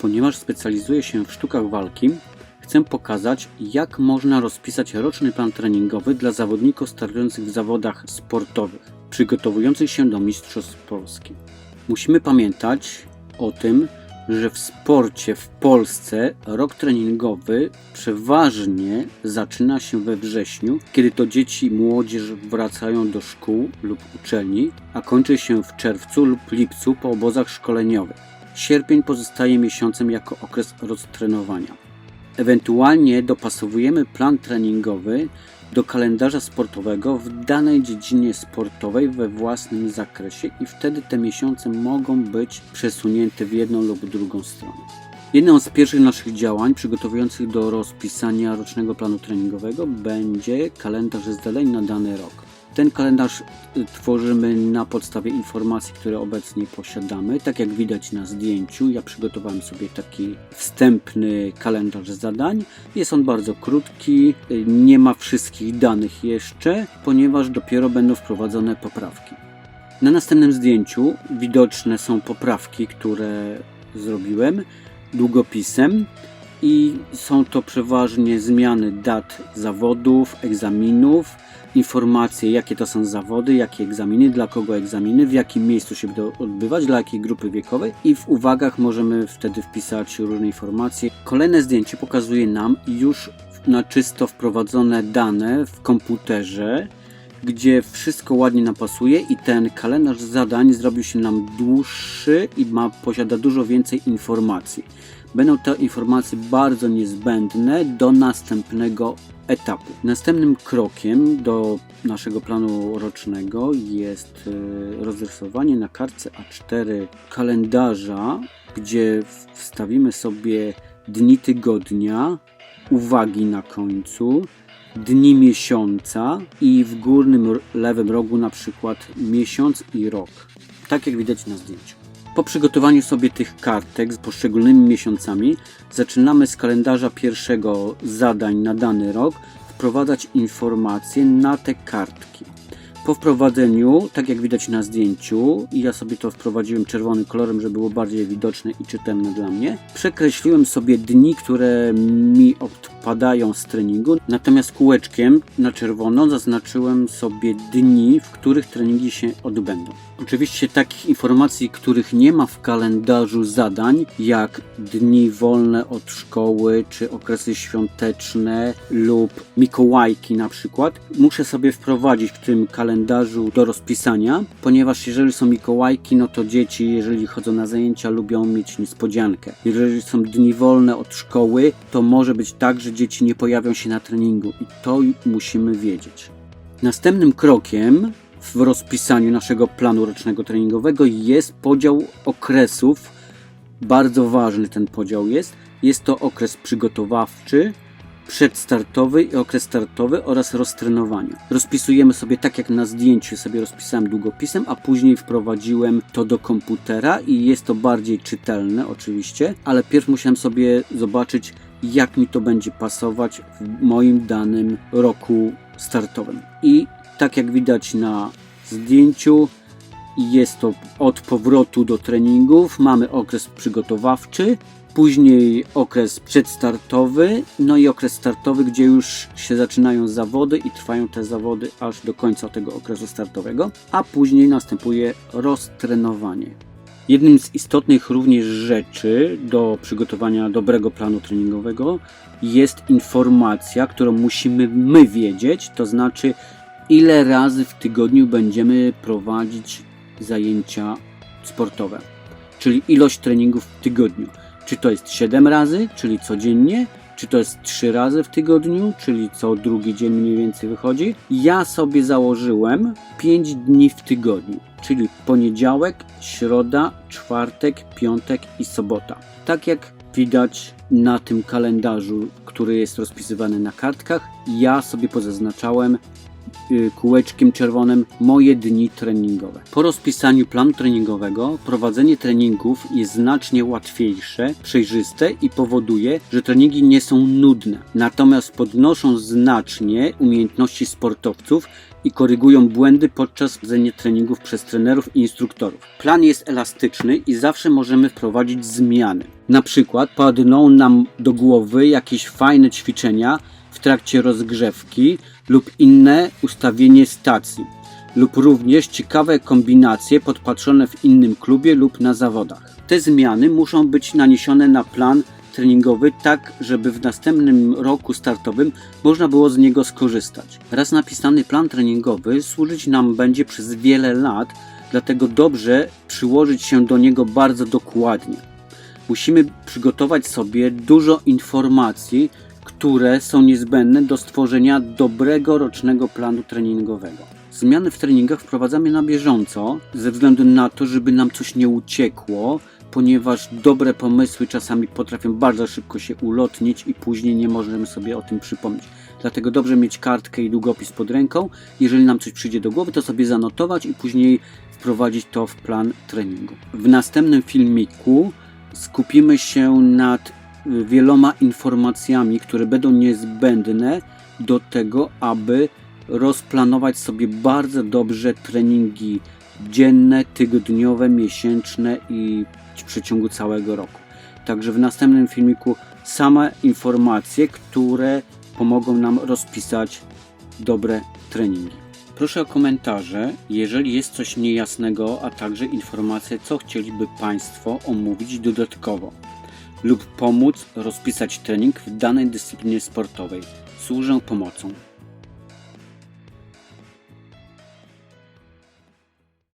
Ponieważ specjalizuję się w sztukach walki, chcę pokazać, jak można rozpisać roczny plan treningowy dla zawodników startujących w zawodach sportowych, przygotowujących się do Mistrzostw Polski. Musimy pamiętać o tym, że w sporcie w Polsce rok treningowy przeważnie zaczyna się we wrześniu, kiedy to dzieci i młodzież wracają do szkół lub uczelni, a kończy się w czerwcu lub lipcu po obozach szkoleniowych. Sierpień pozostaje miesiącem jako okres roztrenowania. Ewentualnie dopasowujemy plan treningowy do kalendarza sportowego w danej dziedzinie sportowej we własnym zakresie i wtedy te miesiące mogą być przesunięte w jedną lub drugą stronę. Jedną z pierwszych naszych działań przygotowujących do rozpisania rocznego planu treningowego będzie kalendarz zadań na dany rok. Ten kalendarz y, tworzymy na podstawie informacji, które obecnie posiadamy. Tak jak widać na zdjęciu, ja przygotowałem sobie taki wstępny kalendarz zadań. Jest on bardzo krótki, y, nie ma wszystkich danych jeszcze, ponieważ dopiero będą wprowadzone poprawki. Na następnym zdjęciu widoczne są poprawki, które zrobiłem długopisem i są to przeważnie zmiany dat zawodów, egzaminów, informacje jakie to są zawody, jakie egzaminy, dla kogo egzaminy, w jakim miejscu się będą odbywać, dla jakiej grupy wiekowej i w uwagach możemy wtedy wpisać różne informacje. Kolejne zdjęcie pokazuje nam już na czysto wprowadzone dane w komputerze, gdzie wszystko ładnie nam pasuje i ten kalendarz zadań zrobił się nam dłuższy i ma, posiada dużo więcej informacji. Będą te informacje bardzo niezbędne do następnego etapu. Następnym krokiem do naszego planu rocznego jest y, rozrysowanie na kartce A4 kalendarza, gdzie wstawimy sobie dni tygodnia, uwagi na końcu, dni miesiąca i w górnym lewym rogu na przykład miesiąc i rok. Tak jak widać na zdjęciu. Po przygotowaniu sobie tych kartek z poszczególnymi miesiącami, zaczynamy z kalendarza pierwszego zadań na dany rok wprowadzać informacje na te kartki. Po wprowadzeniu, tak jak widać na zdjęciu, i ja sobie to wprowadziłem czerwonym kolorem, żeby było bardziej widoczne i czytelne dla mnie, przekreśliłem sobie dni, które mi odpadają z treningu, natomiast kółeczkiem na czerwono zaznaczyłem sobie dni, w których treningi się odbędą. Oczywiście takich informacji, których nie ma w kalendarzu zadań, jak dni wolne od szkoły, czy okresy świąteczne lub Mikołajki na przykład, muszę sobie wprowadzić w tym kalendarzu do rozpisania, ponieważ jeżeli są Mikołajki, no to dzieci, jeżeli chodzą na zajęcia, lubią mieć niespodziankę. Jeżeli są dni wolne od szkoły, to może być tak, że dzieci nie pojawią się na treningu i to musimy wiedzieć. Następnym krokiem w rozpisaniu naszego planu rocznego treningowego jest podział okresów. Bardzo ważny ten podział jest. Jest to okres przygotowawczy, przedstartowy i okres startowy oraz roztrenowanie. Rozpisujemy sobie tak jak na zdjęciu sobie rozpisałem długopisem, a później wprowadziłem to do komputera i jest to bardziej czytelne oczywiście, ale pierw musiałem sobie zobaczyć jak mi to będzie pasować w moim danym roku startowym. I tak jak widać na zdjęciu, jest to od powrotu do treningów. Mamy okres przygotowawczy, później okres przedstartowy, no i okres startowy, gdzie już się zaczynają zawody i trwają te zawody aż do końca tego okresu startowego, a później następuje roztrenowanie. Jednym z istotnych również rzeczy do przygotowania dobrego planu treningowego jest informacja, którą musimy my wiedzieć, to znaczy ile razy w tygodniu będziemy prowadzić zajęcia sportowe, czyli ilość treningów w tygodniu. Czy to jest 7 razy, czyli codziennie, czy to jest 3 razy w tygodniu, czyli co drugi dzień mniej więcej wychodzi. Ja sobie założyłem 5 dni w tygodniu, czyli poniedziałek, środa, czwartek, piątek i sobota. Tak jak widać na tym kalendarzu, który jest rozpisywany na kartkach, ja sobie pozaznaczałem kółeczkiem czerwonym moje dni treningowe. Po rozpisaniu planu treningowego prowadzenie treningów jest znacznie łatwiejsze, przejrzyste i powoduje, że treningi nie są nudne. Natomiast podnoszą znacznie umiejętności sportowców i korygują błędy podczas prowadzenia treningów przez trenerów i instruktorów. Plan jest elastyczny i zawsze możemy wprowadzić zmiany. Na przykład padną nam do głowy jakieś fajne ćwiczenia trakcie rozgrzewki lub inne ustawienie stacji lub również ciekawe kombinacje podpatrzone w innym klubie lub na zawodach. Te zmiany muszą być naniesione na plan treningowy tak, żeby w następnym roku startowym można było z niego skorzystać. Raz napisany plan treningowy służyć nam będzie przez wiele lat, dlatego dobrze przyłożyć się do niego bardzo dokładnie. Musimy przygotować sobie dużo informacji, które są niezbędne do stworzenia dobrego rocznego planu treningowego. Zmiany w treningach wprowadzamy na bieżąco, ze względu na to, żeby nam coś nie uciekło, ponieważ dobre pomysły czasami potrafią bardzo szybko się ulotnić i później nie możemy sobie o tym przypomnieć. Dlatego dobrze mieć kartkę i długopis pod ręką. Jeżeli nam coś przyjdzie do głowy, to sobie zanotować i później wprowadzić to w plan treningu. W następnym filmiku skupimy się nad wieloma informacjami, które będą niezbędne do tego, aby rozplanować sobie bardzo dobrze treningi dzienne, tygodniowe, miesięczne i w przeciągu całego roku. Także w następnym filmiku same informacje, które pomogą nam rozpisać dobre treningi. Proszę o komentarze, jeżeli jest coś niejasnego, a także informacje, co chcieliby Państwo omówić dodatkowo lub pomóc rozpisać trening w danej dyscyplinie sportowej. Służę pomocą.